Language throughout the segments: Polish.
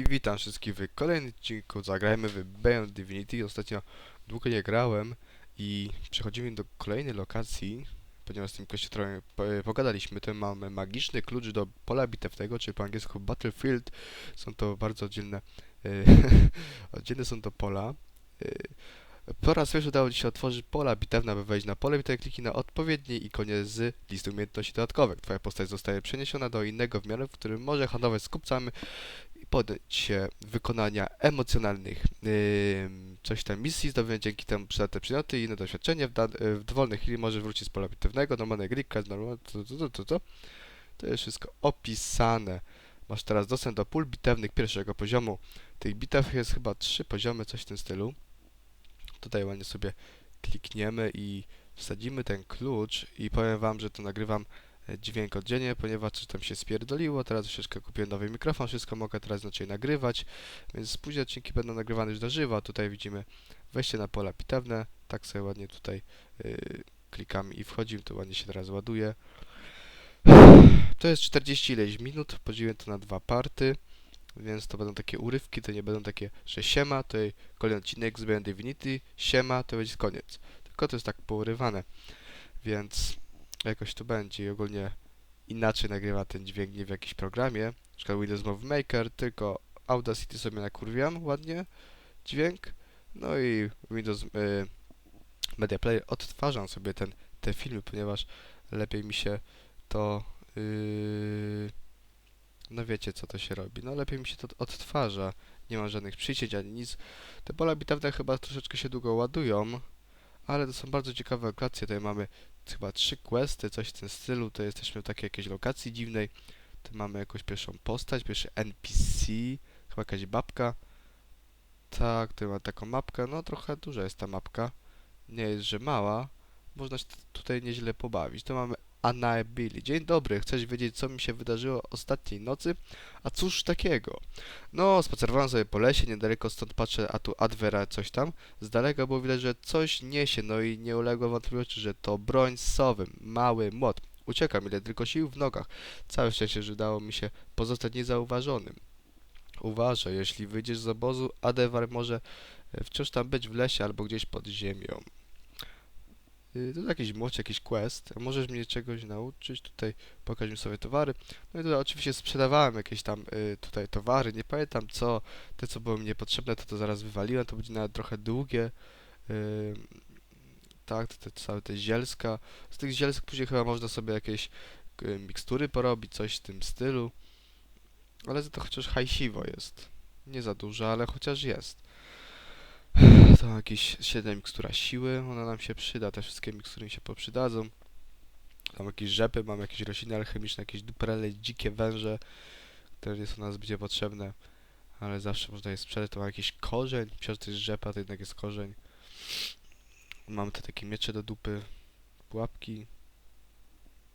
I witam wszystkich w kolejnym odcinku Zagrajmy w Beyond Divinity. Ostatnio długo nie grałem i przechodzimy do kolejnej lokacji, ponieważ z tym gościem trochę po- pogadaliśmy. Tu mamy magiczny klucz do pola bitewnego, czy po angielsku Battlefield. Są to bardzo oddzielne, e, oddzielne są to pola. E, po raz pierwszy udało się otworzyć pola bitewne, aby wejść na pole bitewne, kliknij na odpowiedniej ikonie z listy umiejętności dodatkowych. Twoja postać zostaje przeniesiona do innego wymiaru, w którym może handlować z kupcami podjąć się wykonania emocjonalnych coś tam misji, zdobywać dzięki temu przydatne przedmioty i inne doświadczenie. W, w dowolnej chwili możesz wrócić z pola bitewnego, normalnej gry, każdy normal, to, to, to, to, to. To jest wszystko opisane. Masz teraz dostęp do pól bitewnych pierwszego poziomu. Tych bitew jest chyba trzy poziomy, coś w tym stylu. Tutaj ładnie sobie klikniemy i wsadzimy ten klucz i powiem wam, że to nagrywam dźwięk oddzielnie, ponieważ coś tam się spierdoliło, teraz troszeczkę kupiłem nowy mikrofon, wszystko mogę teraz inaczej nagrywać, więc później odcinki będą nagrywane już na żywo, tutaj widzimy wejście na pola bitewne, tak sobie ładnie tutaj yy, klikamy i wchodzimy, to ładnie się teraz ładuje. To jest 40 ileś minut, podzieliłem to na dwa party, więc to będą takie urywki, to nie będą takie, że siema, to kolejny odcinek z Divinity, siema, to będzie koniec. Tylko to jest tak pourywane, więc jakoś to będzie i ogólnie inaczej nagrywa ten dźwięk nie w jakimś programie, na przykład Windows Movie Maker, tylko Audacity sobie nakurwiam ładnie dźwięk, no i Windows y, Media Player odtwarzam sobie ten, te filmy, ponieważ lepiej mi się to yy, no wiecie co to się robi, no lepiej mi się to odtwarza, nie ma żadnych przycięć ani nic. Te pola bitewne chyba troszeczkę się długo ładują, ale to są bardzo ciekawe lokacje, tutaj mamy chyba trzy questy, coś w tym stylu, to jesteśmy w takiej jakiejś lokacji dziwnej, tu mamy jakąś pierwszą postać, pierwszy NPC, chyba jakaś babka, tak, tu ma taką mapkę, no trochę duża jest ta mapka, nie jest, że mała, można się tutaj nieźle pobawić, tu mamy Annabili. Dzień dobry, chcesz wiedzieć, co mi się wydarzyło ostatniej nocy? A cóż takiego? No, spacerowałem sobie po lesie, niedaleko stąd patrzę, a tu Adwera coś tam. Z daleka było widać, że coś niesie, no i nie uległo wątpliwości, że to broń z sowy, mały młot. Uciekam, ile tylko sił w nogach. Całe szczęście, że udało mi się pozostać niezauważonym. Uważaj, jeśli wyjdziesz z obozu, Adewar może e, wciąż tam być w lesie albo gdzieś pod ziemią. Y, To jakiś młodszy, jakiś quest. Możesz mnie czegoś nauczyć. Tutaj pokaż mi sobie towary. No i tutaj oczywiście sprzedawałem jakieś tam y, tutaj towary. Nie pamiętam co. Te co były mi niepotrzebne, to to zaraz wywaliłem. To będzie nawet trochę długie. Y, tak, te, te całe te zielska. Z tych zielsk później chyba można sobie jakieś y, mikstury porobić, coś w tym stylu. Ale za to chociaż hajsiwo jest. Nie za dużo, ale chociaż jest. To jakieś 7 mikstura siły, ona nam się przyda, te wszystkie mikstury mi się poprzydadzą. Tam jakieś rzepy, mam jakieś rośliny alchemiczne, jakieś duperele, dzikie węże, które nie są nam zbyt potrzebne, ale zawsze można je sprzedać. To mam jakiś korzeń, że to jest rzepa, to jednak jest korzeń. Mamy te takie miecze do dupy, pułapki.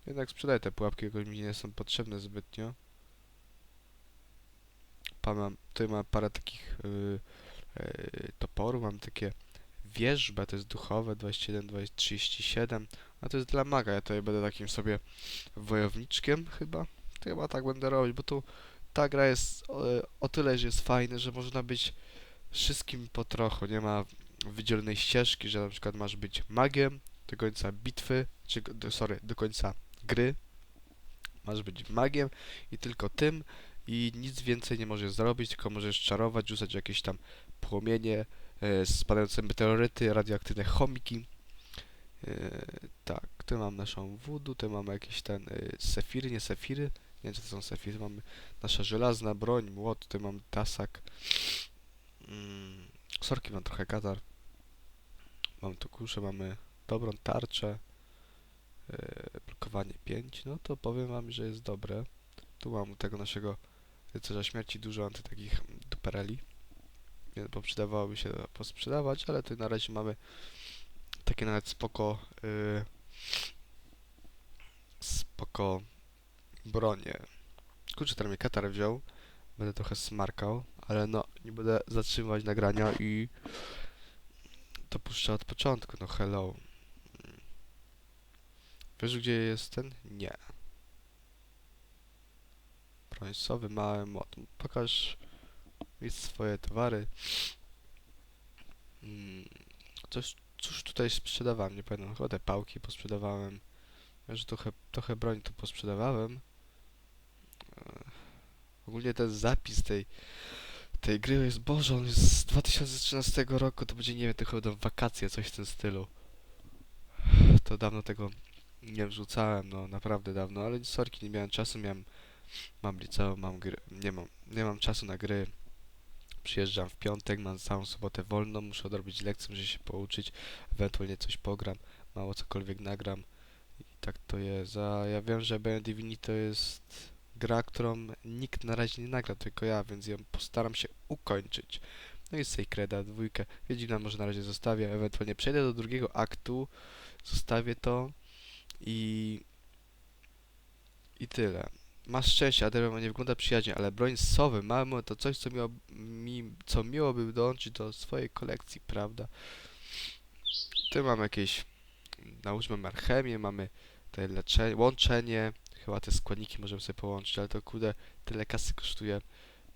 Jednak sprzedaję te pułapki, jakoś mi nie są potrzebne zbytnio. Pa, mam, tutaj mam parę takich yy, yy, toporów, mam takie wierzba, to jest duchowe 21, 20, 37, a to jest dla maga, ja tutaj będę takim sobie wojowniczkiem chyba, to chyba tak będę robić, bo tu ta gra jest o, o tyle, że jest fajna, że można być wszystkim po trochu, nie ma wydzielonej ścieżki, że na przykład masz być magiem do końca bitwy, czy, do, sorry, do końca gry, masz być magiem i tylko tym i nic więcej nie możesz zrobić, tylko możesz czarować, rzucać jakieś tam płomienie, e, spadające meteoryty, radioaktywne chomiki. E, tak, tu mam naszą voodoo, tu mamy jakieś ten e, sefiry, nie sefiry, nie wiem co to są sefiry, mamy nasza żelazna broń, młot, tu mam tasak. Mm, sorki, mam trochę katar. Mam tu kuszę, mamy dobrą tarczę, blokowanie 5, no to powiem wam, że jest dobre. Tu mam tego naszego rycerza śmierci dużo anty takich dupereli bo przydawałoby się posprzedawać, ale tu na razie mamy takie nawet spoko yy, spoko bronie. Kurczę, teraz mnie katar wziął. Będę trochę smarkał, ale no, nie będę zatrzymywać nagrania i to puszczę od początku, no hello. Wiesz gdzie jest ten? Nie. Brązowy mały mod. Pokaż swoje towary. Mm, coś, cóż tutaj sprzedawałem, nie pamiętam, chyba te pałki posprzedawałem. Że trochę, trochę broń tu posprzedawałem. E, Ogólnie ten zapis tej, tej gry jest, Boże, on jest z 2013 roku, to będzie, nie wiem, to chyba wakacje, coś w tym stylu. To dawno tego nie wrzucałem, no naprawdę dawno, ale sorki, nie miałem czasu, miałem, mam liceum, mam gry, nie mam, nie mam czasu na gry. Przyjeżdżam w piątek, mam całą sobotę wolną, muszę odrobić lekcję, muszę się pouczyć, ewentualnie coś pogram, mało cokolwiek nagram. I tak to jest. A ja wiem, że Beyond Divinity to jest gra, którą nikt na razie nie nagra, tylko ja, więc ją postaram się ukończyć. No i Sacreda, dwójkę. Wiedźmina może na razie zostawię, ewentualnie przejdę do drugiego aktu, zostawię to i... i tyle. Masz szczęście, Adrian nie wygląda przyjaźnie, ale broń sowy, mamy to coś, co miło, mi, co miło by dołączyć do swojej kolekcji, prawda? Tu mamy jakieś, nałóżmy marchemię, mamy tutaj leczenie, łączenie, chyba te składniki możemy sobie połączyć, ale to kurde, tyle kasy kosztuje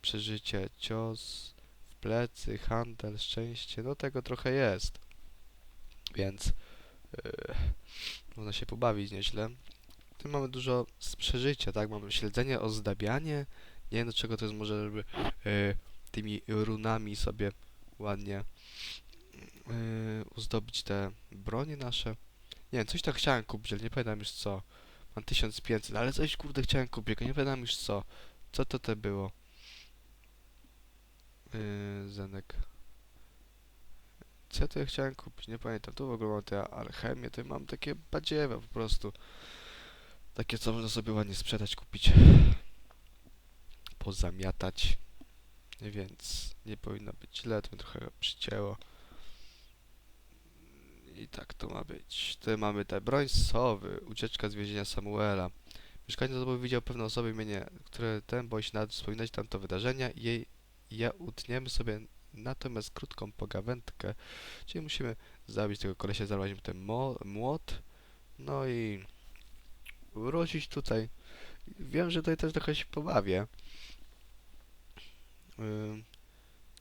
przeżycie, cios w plecy, handel, szczęście, no tego trochę jest. Więc yy, można się pobawić nieźle. Tu mamy dużo przeżycia, tak? Mamy śledzenie, ozdabianie. Nie wiem do czego to jest, może żeby yy, tymi runami sobie ładnie yy, uzdobić te bronie nasze. Nie wiem, coś tak chciałem kupić, ale nie pamiętam już co. Mam 1500, ale coś kurde chciałem kupić, nie pamiętam już co. Co to te było? Yy, Zenek. Co to ja chciałem kupić? Nie pamiętam. Tu w ogóle mam te alchemię, to mam takie badziewe po prostu. Takie, co można sobie ładnie sprzedać, kupić. Pozamiatać. Więc nie powinno być źle, to trochę przycięło. I tak to ma być. Tutaj mamy te broń sowy, ucieczka z więzienia Samuela. Mieszkaniec domowy widział pewne osoby imienie, które ten boi się nawet wspominać tamto wydarzenia i jej ja utniemy sobie natomiast krótką pogawędkę, czyli musimy zabić tego kolesia, zabrać mu ten młot, no i wrócić tutaj. Wiem, że tutaj też trochę się pobawię.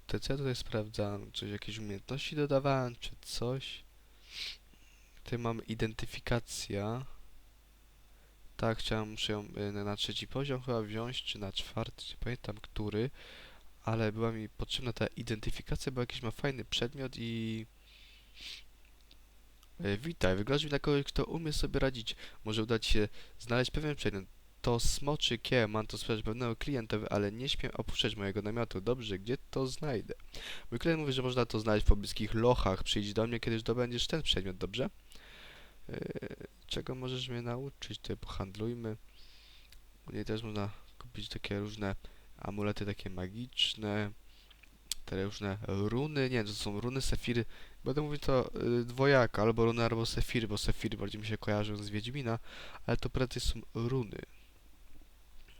Co ja tutaj sprawdzam? Coś, jakieś umiejętności dodawałem, czy coś? Tutaj mamy identyfikacja. Tak, chciałem, muszę ją y, na trzeci poziom chyba wziąć, czy na czwarty, nie pamiętam który, ale była mi potrzebna ta identyfikacja, bo jakiś ma fajny przedmiot i... Y, witaj, wyglądasz mi na kogoś, kto umie sobie radzić. Może uda ci się znaleźć pewien przedmiot. To smoczy kie, mam to sprzedać pewnego klientowi, ale nie śmiem opuszczać mojego namiotu. Dobrze, gdzie to znajdę? Mój klient mówi, że można to znaleźć w pobliskich lochach. Przyjdź do mnie, kiedy zdobędziesz ten przedmiot, dobrze? Yy, czego możesz mnie nauczyć? Tutaj pohandlujmy. U niej też można kupić takie różne amulety, takie magiczne. Te różne runy, nie, to są runy, sefiry. Będę mówił to dwojako, albo runy, albo sefiry, bo sefiry bardziej mi się kojarzą z Wiedźmina, ale to prędzej są runy.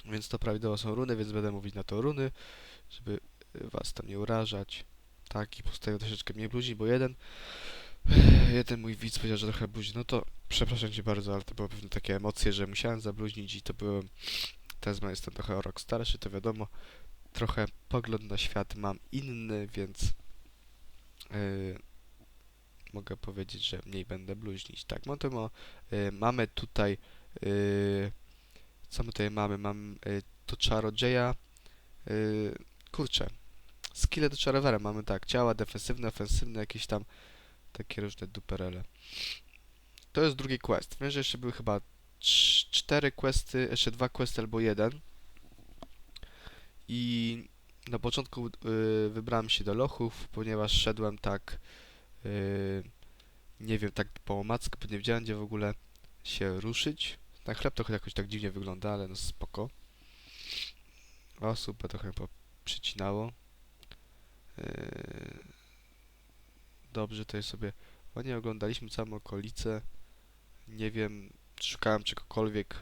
Więc to prawidłowo są runy, więc będę mówić na to runy, żeby y, was tam nie urażać. Tak, i postawię troszeczkę mniej bluźni, bo jeden jeden mój widz powiedział, że trochę bluźni. No to przepraszam cię bardzo, ale to były pewne takie emocje, że musiałem zabluźnić i to byłem... Teraz jestem trochę rok starszy, to wiadomo. Trochę pogląd na świat mam inny, więc yy, mogę powiedzieć, że mniej będę bluźnić. Tak, no to yy, mamy tutaj yy, co my tutaj mamy? Mam yy, to czarodzieja yy, kurczę skille do czarowera mamy tak, ciała defensywne, ofensywne, jakieś tam takie różne duperele. To jest drugi quest. Wiem, że jeszcze były chyba cz- cztery questy, jeszcze dwa questy albo jeden. I na początku y, wybrałem się do lochów, ponieważ szedłem tak, y, nie wiem, tak po omacku, nie wiedziałem, gdzie w ogóle się ruszyć. Na chleb trochę jakoś tak dziwnie wygląda, ale no spoko. O, super, trochę przycinało. Yy, dobrze, to jest sobie ładnie oglądaliśmy całą okolicę. Nie wiem, szukałem czegokolwiek,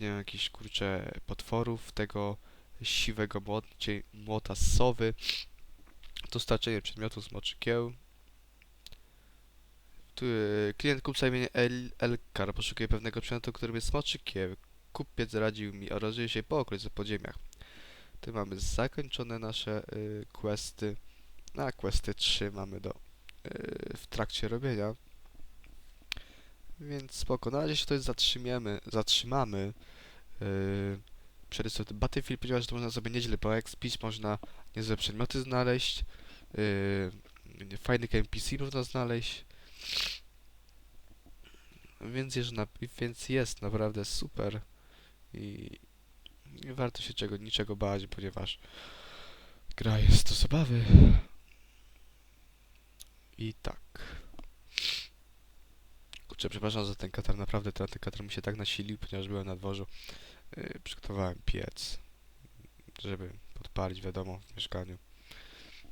nie wiem, jakichś kurcze potworów, tego siwego młota sowy, dostarczenie przedmiotu z moczykieł. Tu, e, klient kupca imienia El Elkar poszukuje pewnego przedmiotu, którym jest smoczy kieł. Kupiec radził mi, rozejrzeć się po okolicy podziemiach. Tu mamy zakończone nasze y, questy. Na questy 3 mamy do y, w trakcie robienia. Więc spoko. Na razie się tutaj zatrzymiemy, zatrzymamy. Yy, wszystkim ten Battlefield, ponieważ to można sobie nieźle poekspić, można niezłe przedmioty znaleźć. Yy, fajnych NPC można znaleźć. Więc jest, na, więc jest naprawdę super i nie warto się czego, niczego bać, ponieważ gra jest do zabawy. I tak. Kurczę, przepraszam za ten katar, naprawdę ten, ten katar mi się tak nasilił, ponieważ byłem na dworzu. Yy, przygotowałem piec, żeby podpalić, wiadomo, w mieszkaniu.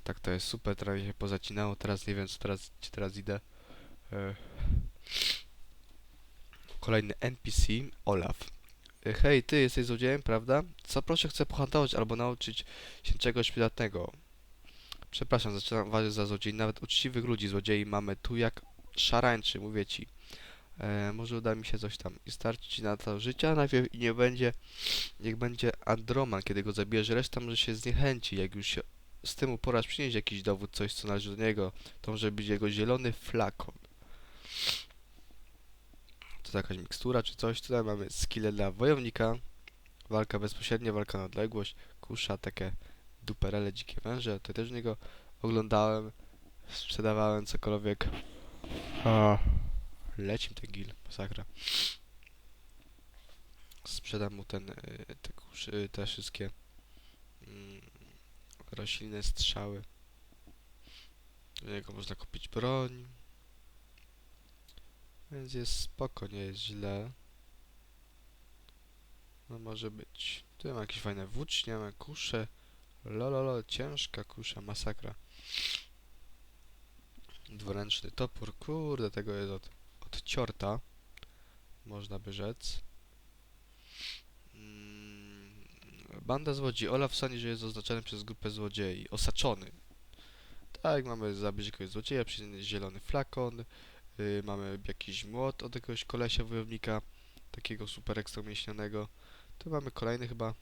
Tak to jest super, teraz się pozacinało, teraz nie wiem, co teraz, gdzie teraz idę. Yy. Kolejny NPC, Olaf. Yy, Hej, ty jesteś złodziejem, prawda? Co proszę chcę pohandlować albo nauczyć się czegoś przydatnego. Przepraszam, zaczynam uważać za złodziei. Nawet uczciwych ludzi złodziei mamy tu jak szarańczy, mówię ci. E, może uda mi się coś tam i starczy na to życia. Najpierw i nie będzie, niech będzie Androman, kiedy go zabijesz, reszta może się zniechęci, jak już się z tym uporasz, przynieść jakiś dowód, coś co należy do niego, to może być jego zielony flakon. To jakaś mikstura czy coś, tutaj mamy skille dla wojownika, walka bezpośrednia, walka na odległość, kusza, takie duperele, dzikie węże, to też niego oglądałem, sprzedawałem cokolwiek. A. Leci mi ten gil, masakra. Sprzedam mu ten, y, te, kuszy, te wszystkie mm, roślinne strzały. Do niego można kupić broń. Więc jest spoko, nie jest źle. No może być. Tu mam jakieś fajne włócznie, mamy kusze. Lololo, ciężka kusza, masakra. Dwuręczny topór, kurde, tego jest od od ciorta, można by rzec. Mm, Banda złodziei. Olaf sądzi, że jest oznaczony przez grupę złodziei. Osaczony. Tak, mamy zabić jakiegoś złodzieja, przyjęty zielony flakon. Yy, mamy jakiś młot od jakiegoś kolesia wojownika, takiego super ekstra. Tu mamy kolejny chyba.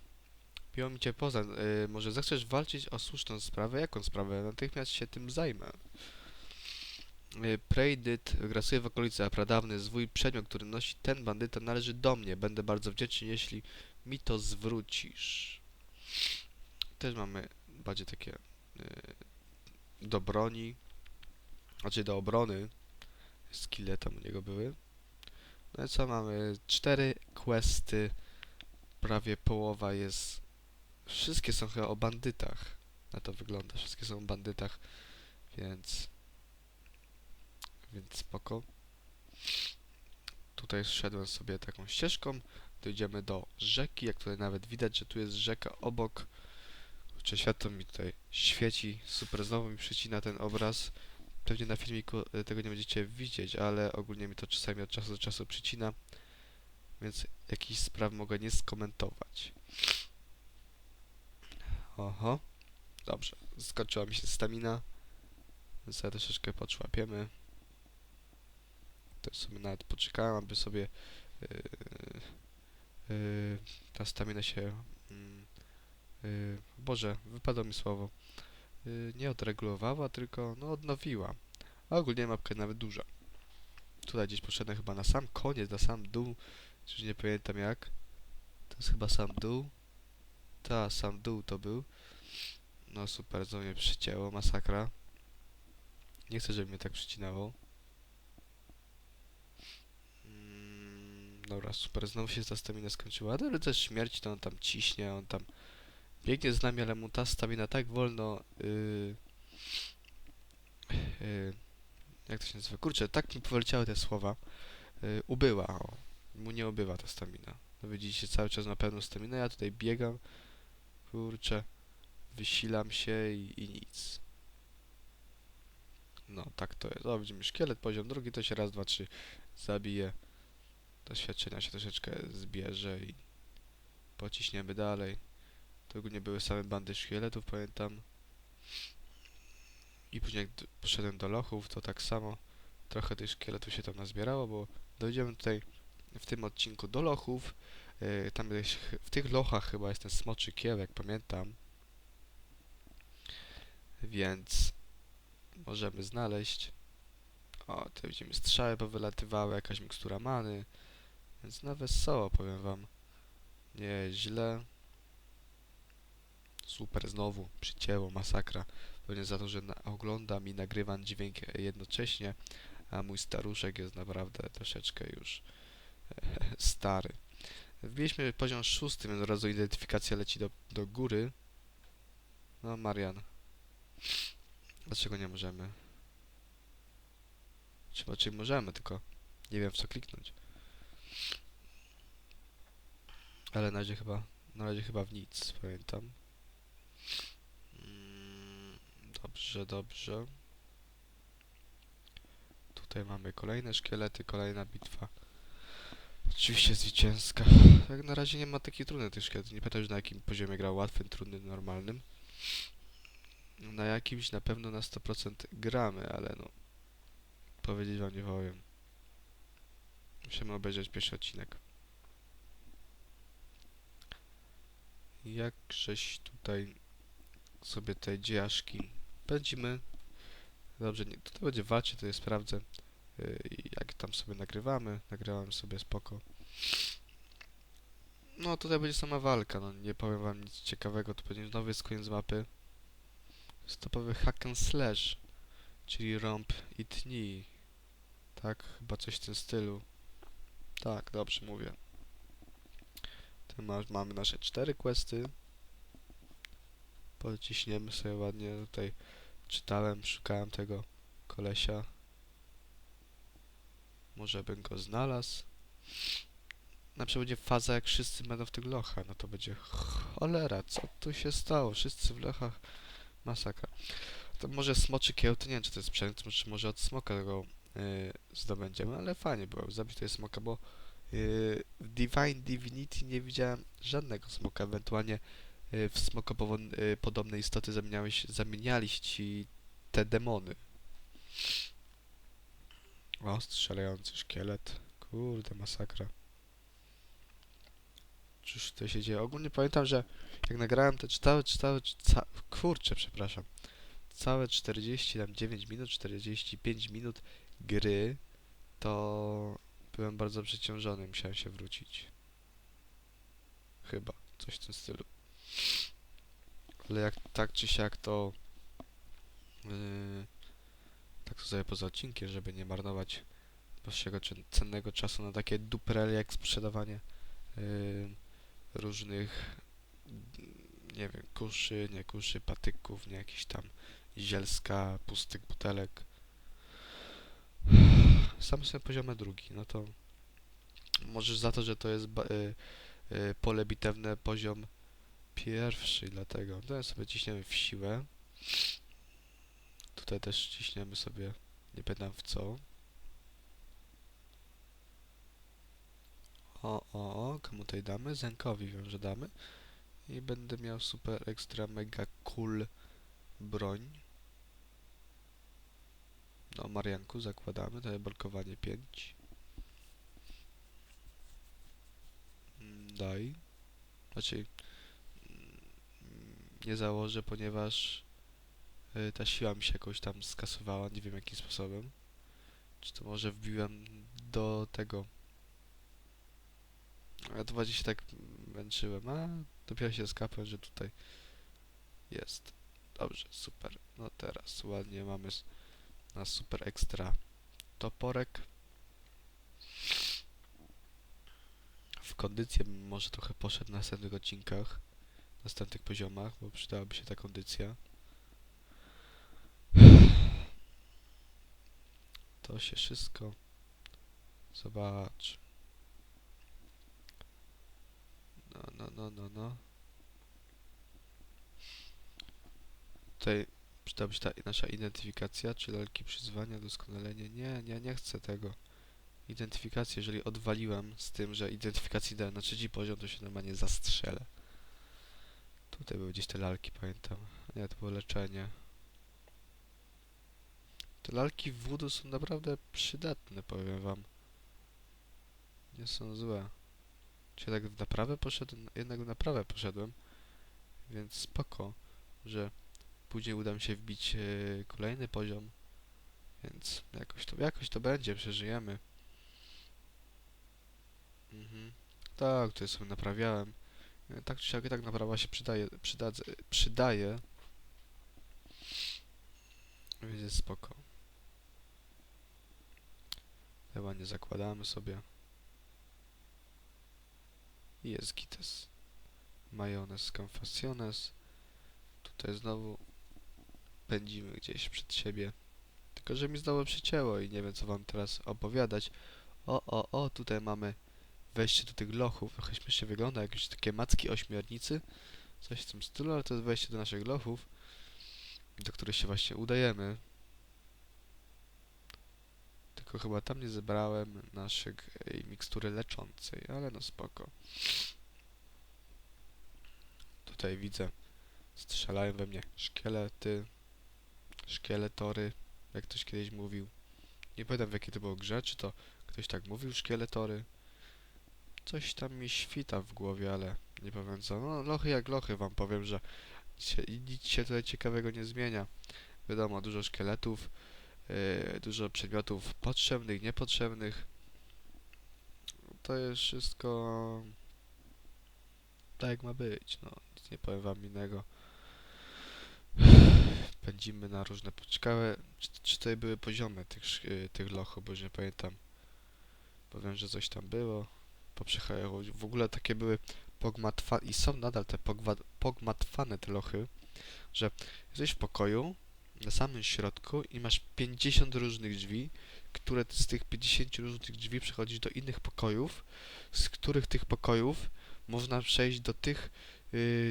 Biło mi cię poza. Yy, może zechcesz walczyć o słuszną sprawę? Jaką sprawę? Natychmiast się tym zajmę. Y, Prejdyt grasuje w okolicy, a pradawny zwój przedmiot, który nosi ten bandyta należy do mnie. Będę bardzo wdzięczny, jeśli mi to zwrócisz. Też mamy bardziej takie y, do broni, znaczy do obrony. Skille tam u niego były. No i co mamy? Cztery questy, prawie połowa jest... Wszystkie są chyba o bandytach. Na to wygląda. Wszystkie są o bandytach, więc więc spoko. Tutaj szedłem sobie taką ścieżką, dojdziemy do rzeki, jak tutaj nawet widać, że tu jest rzeka obok. Kurczę, światło mi tutaj świeci, super, znowu mi przycina ten obraz. Pewnie na filmiku e, tego nie będziecie widzieć, ale ogólnie mi to czasami od czasu do czasu przycina, więc jakiś spraw mogę nie skomentować. Oho, dobrze, skończyła mi się stamina, więc troszeczkę poczłapiemy to sobie nawet poczekałem, aby sobie yy, yy, ta stamina się yy, Boże, wypadło mi słowo yy, nie odregulowała, tylko no odnowiła. A ogólnie mapka nawet duża. Tutaj gdzieś poszedłem chyba na sam koniec, na sam dół już nie pamiętam jak. To jest chyba sam dół. Ta, sam dół to był. No super, znowu mnie przycięło, masakra. Nie chcę, żeby mnie tak przycinało Dobra, super, znowu się ta stamina skończyła. Ale też śmierć to on tam ciśnie, on tam biegnie z nami, ale mu ta stamina tak wolno... Yy, yy, jak to się nazywa? Kurczę, tak mi powyleciały te słowa. Yy, ubyła, o. Mu nie ubywa ta stamina. No widzicie, cały czas na pełną staminę, ja tutaj biegam. Kurczę, wysilam się i, i nic. No, tak to jest. O, widzimy szkielet, poziom drugi, to się raz, dwa, trzy zabije doświadczenia się troszeczkę zbierze i pociśniemy dalej. To ogólnie były same bandy szkieletów, pamiętam. I później jak poszedłem do lochów, to tak samo trochę tych szkieletów się tam nazbierało, bo dojdziemy tutaj w tym odcinku do lochów, y, tam w tych lochach chyba jest ten smoczy kieł, jak pamiętam. Więc możemy znaleźć. O, tu widzimy strzały powylatywały, jakaś mikstura many. Więc na wesoło, powiem wam. Nieźle. Super, znowu przycięło, masakra. Pewnie za to, że oglądam i nagrywam dźwięk jednocześnie, a mój staruszek jest naprawdę troszeczkę już stary. Wbiliśmy poziom szósty, więc od razu identyfikacja leci do, do góry. No, Marian. Dlaczego nie możemy? Czy, czy możemy, tylko nie wiem w co kliknąć. Ale na razie chyba, na razie chyba w nic, pamiętam. Mm, Dobrze, dobrze. Tutaj mamy kolejne szkielety, kolejna bitwa. Oczywiście zwycięska. Jak na razie nie ma takich trudnych tych szkieletów. Nie już na jakim poziomie grał. Łatwym, trudnym, normalnym. Na jakimś na pewno na 100% gramy, ale no... Powiedzieć wam nie powiem. Musimy obejrzeć pierwszy odcinek. Jak żeś tutaj sobie te dziejaszki pędzimy. Dobrze, nie, tutaj będzie walczy, to je sprawdzę. Yy, jak tam sobie nagrywamy. Nagrałem sobie spoko. No tutaj będzie sama walka, no nie powiem wam nic ciekawego, to będzie nowy jest koniec mapy. Stopowy hack and slash, czyli rąb i tnij. Tak, chyba coś w tym stylu. Tak, dobrze mówię. Tu mamy nasze cztery questy. Pociśniemy sobie ładnie tutaj. Czytałem, szukałem tego kolesia. Może bym go znalazł. Na przykład będzie faza, jak wszyscy będą w tych lochach. No to będzie cholera, co tu się stało? Wszyscy w lochach. Masakra. To może smoczy kiełty, nie wiem czy to jest sprzęt, czy może od smoka go yy, zdobędziemy, ale fajnie było zabić tutaj smoka, bo yy, w Divine Divinity nie widziałem żadnego smoka, ewentualnie yy, w smoko podobne istoty zamieniałeś, ci te demony. O, strzelający szkielet. Kurde, masakra. Cóż to się dzieje? Ogólnie pamiętam, że jak nagrałem te całe, całe, ca kurczę, przepraszam, całe 40, tam 9 minut, 45 minut gry, to byłem bardzo przeciążony, musiałem się wrócić. Chyba, coś w tym stylu. Ale jak tak czy siak to yy, tak to sobie poza odcinkiem, żeby nie marnować waszego cen- cennego czasu na takie duprele jak sprzedawanie yy, różnych nie wiem, kuszy, nie kuszy, patyków, nie jakiś tam zielska, pustych butelek. Sam sobie poziomę drugi, no to możesz za to, że to jest y, y, pole bitewne poziom pierwszy, dlatego tutaj sobie ciśniemy w siłę. Tutaj też ciśniemy sobie, nie pamiętam w co. O, o, o, komu tutaj damy? Zenkowi wiem, że damy. I będę miał super ekstra mega cool broń. No, Marianku, zakładamy, to jest blokowanie 5. Mm, Daj. Znaczy, mm, nie założę, ponieważ y, ta siła mi się jakoś tam skasowała, nie wiem jakim sposobem. Czy to może wbiłem do tego. Ja to właśnie się tak męczyłem, a dopiero się skapłem, że tutaj jest. Dobrze, super. No teraz ładnie mamy na super ekstra toporek. W kondycję może trochę poszedł na następnych odcinkach, na następnych poziomach, bo przydałaby się ta kondycja. To się wszystko zobacz. No, no, no, no, no. Tutaj przydałaby się ta nasza identyfikacja, czy lalki przyzwania, doskonalenie. Nie, nie, nie chcę tego. Identyfikację, jeżeli odwaliłem z tym, że identyfikację dałem na trzeci poziom, to się normalnie zastrzelę. Tutaj były gdzieś te lalki, pamiętam. Nie, to było leczenie. Te lalki w voodoo są naprawdę przydatne, powiem wam. Nie są złe. Czy jednak w naprawę poszedłem? Jednak w naprawę poszedłem. Więc spoko, że później uda mi się wbić e, kolejny poziom. Więc jakoś to, jakoś to będzie, przeżyjemy. Mhm. Tak, to sobie naprawiałem. E, Tak czy siak i tak naprawa się przydaje, przydadze, przydaje. Więc jest spoko. Chyba nie zakładamy sobie. Jest gites. Majonez confessiones. Tutaj znowu pędzimy gdzieś przed siebie. Tylko, że mi znowu przycięło i nie wiem co wam teraz opowiadać. O, o, o, tutaj mamy wejście do tych lochów. Trochę śmiesznie wygląda, jakieś takie macki ośmiornicy. Coś w tym stylu, ale to jest wejście do naszych lochów, do których się właśnie udajemy. Tylko chyba tam nie zebrałem naszej mikstury leczącej, ale no spoko. Tutaj widzę, strzelają we mnie szkielety, szkieletory, jak ktoś kiedyś mówił. Nie pamiętam w jakiej to było grze, czy to ktoś tak mówił, szkieletory. Coś tam mi świta w głowie, ale nie powiem co. No, lochy jak lochy, wam powiem, że nic się tutaj ciekawego nie zmienia. Wiadomo, dużo szkieletów, yy, dużo przedmiotów potrzebnych, niepotrzebnych. To jest wszystko tak jak ma być, no nic nie powiem wam innego. Pędzimy na różne poczkały. Czy, czy tutaj były poziomy tych, y, tych lochów, bo już nie pamiętam. Powiem, że coś tam było. Poprzechałem. W ogóle takie były pogmatwane i są nadal te pogwa- pogmatwane te lochy, że jesteś w pokoju na samym środku i masz 50 różnych drzwi, które z tych 50 różnych drzwi przechodzisz do innych pokojów, z których tych pokojów można przejść do tych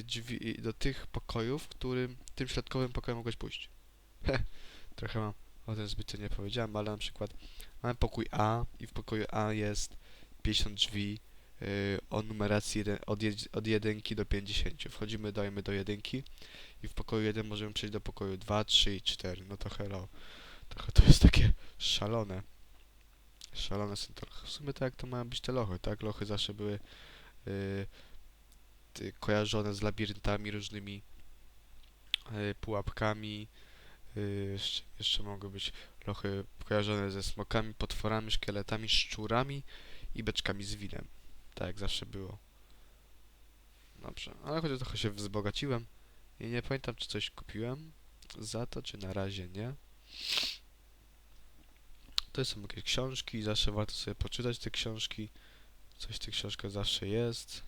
drzwi, do tych pokojów, w którym tym środkowym pokojem mogłeś pójść. Trochę mam o tym zbytnio nie powiedziałem, ale na przykład mamy pokój A i w pokoju A jest 50 drzwi y, o numeracji jeden, od, jed, od 1 do 50. Wchodzimy, dajemy do jedynki i w pokoju 1 możemy przejść do pokoju 2, 3 i 4. No to hello. Trochę to jest takie szalone. Szalone są to. W sumie tak to mają być te lochy, tak? Lochy zawsze były y, ty, kojarzone z labiryntami różnymi, y, pułapkami. Y, jeszcze, jeszcze mogą być lochy kojarzone ze smokami, potworami, szkieletami, szczurami i beczkami z winem. Tak jak zawsze było. Dobrze, ale chociaż trochę się wzbogaciłem i nie pamiętam, czy coś kupiłem za to, czy na razie nie. To są jakieś książki, zawsze warto sobie poczytać te książki. Coś w tych książkach zawsze jest.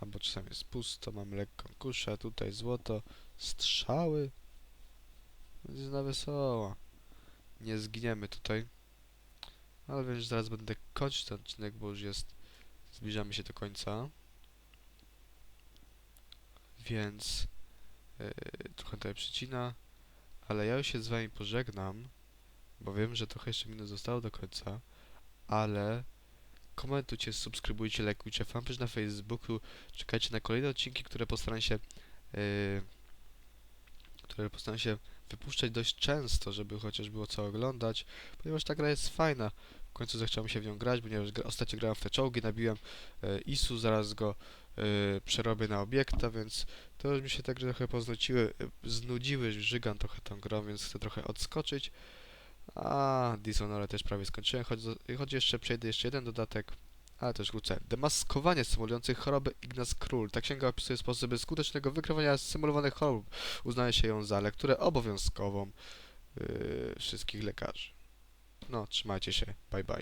Albo czasami jest pusto, mamy lekką kuszę, tutaj złoto, strzały. Będzie na wesoło. Nie zginiemy tutaj. Ale wiem, że zaraz będę kończyć ten odcinek, bo już jest... Zbliżamy się do końca. Więc... Yy, trochę tutaj przycina. Ale ja już się z wami pożegnam, bo wiem, że trochę jeszcze minut zostało do końca. Ale... Komentujcie, subskrybujcie, lajkujcie fanpage na Facebooku. Czekajcie na kolejne odcinki, które postaram się... Yy, które postaram się wypuszczać dość często, żeby chociaż było co oglądać, ponieważ ta gra jest fajna. W końcu zechciało mi się w nią grać, ponieważ gra, ostatnio grałem w te czołgi, nabiłem e, ISU, zaraz go e, przerobię na obiekta, więc to już mi się tak trochę poznuciły, e, znudziły, żygam trochę tą grą, więc chcę trochę odskoczyć. A Dishonored też prawie skończyłem, choć, choć jeszcze przejdę jeszcze jeden dodatek, ale też wrócę. Demaskowanie symulujących choroby Ignaz Król. Ta księga opisuje sposoby skutecznego wykrywania symulowanych chorób. Uznaje się ją za lekturę obowiązkową yy, wszystkich lekarzy. No, trzymajcie się. Bye bye.